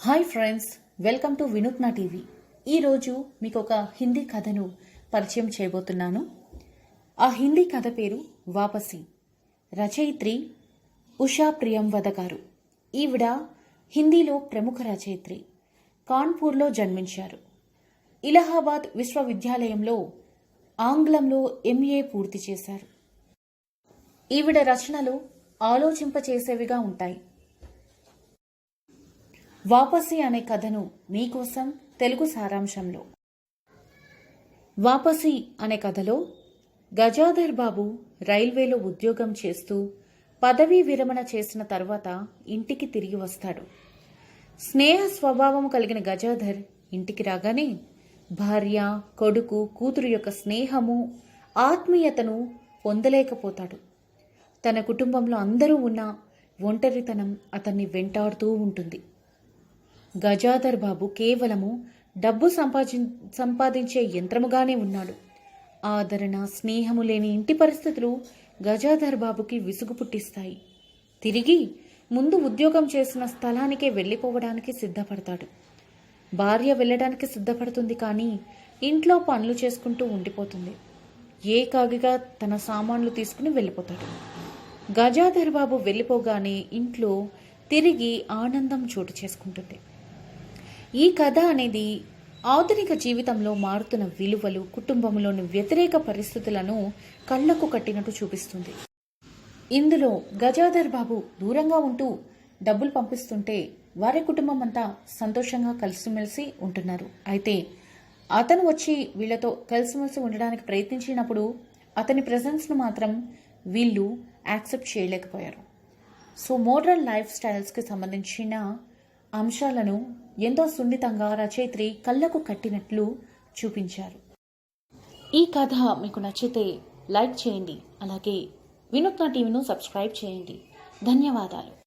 Hi friends welcome to Vinutna TV. ఈరోజు మీకు ఒక హిందీ కథను పరిచయం చేయబోతున్నాను. ఆ హిందీ కథ పేరు వాపసి. రచయిత్రి ఉషా ప్రియంవద గారు. ఈవిడ హిందీలో ప్రముఖ రచయిత్రి. కాన్పూర్లో జన్మించారు. ఇలహాబాద్ విశ్వవిద్యాలయంలో ఆంగ్లంలో ఎంఏ పూర్తి చేశారు. ఈవిడ రచనలు ఆలోచింపచేసేవిగా ఉంటాయి. వాపసి అనే కథను మీకోసం తెలుగు సారాంశంలో. వాపసి అనే కథలో గజాధర్ బాబు రైల్వేలో ఉద్యోగం చేస్తూ పదవీ విరమణ చేసిన తర్వాత ఇంటికి తిరిగి వస్తాడు. స్నేహ స్వభావం కలిగిన గజాధర్ ఇంటికి రాగానే భార్య కొడుకు కూతురు యొక్క స్నేహము ఆత్మీయతను పొందలేకపోతాడు. తన కుటుంబంలో అందరూ ఉన్న ఒంటరితనం అతన్ని వెంటాడుతూ ఉంటుంది. గజాధర్ బాబు కేవలము డబ్బు సంపాది సంపాదించే యంత్రముగానే ఉన్నాడు. ఆదరణ స్నేహము లేని ఇంటి పరిస్థితులు గజాధర్ బాబుకి విసుగు పుట్టిస్తాయి. తిరిగి ముందు ఉద్యోగం చేసిన స్థలానికే వెళ్ళిపోవడానికి సిద్ధపడతాడు. భార్య వెళ్ళడానికి సిద్ధపడుతుంది కానీ ఇంట్లో పనులు చేసుకుంటూ ఉండిపోతుంది. ఏకాగిగా తన సామాన్లు తీసుకుని వెళ్ళిపోతాడు. గజాధర్ బాబు వెళ్ళిపోగానే ఇంట్లో తిరిగి ఆనందం చోటు చేసుకుంటుంది. ఈ కథ అనేది ఆధునిక జీవితంలో మారుతున్న విలువలు కుటుంబంలోని వ్యతిరేక పరిస్థితులను కళ్ళకు కట్టినట్టు చూపిస్తుంది. ఇందులో గజాధర్ బాబు దూరంగా ఉంటూ డబ్బులు పంపిస్తుంటే వారి కుటుంబం అంతా సంతోషంగా కలిసిమెలిసి ఉంటున్నారు. అయితే అతను వచ్చి వీళ్ళతో కలిసిమెలిసి ఉండడానికి ప్రయత్నించినప్పుడు అతని ప్రజెన్స్ను మాత్రం వీళ్ళు యాక్సెప్ట్ చేయలేకపోయారు. సో మోడ్రన్ లైఫ్ స్టైల్స్కి సంబంధించిన అంశాలను ఎంతో సున్నితంగా రచయిత్రి కళ్ళకు కట్టినట్లు చూపించారు. ఈ కథ మీకు నచ్చితే లైక్ చేయండి అలాగే వినూత్న టీవీను సబ్స్క్రైబ్ చేయండి. ధన్యవాదాలు.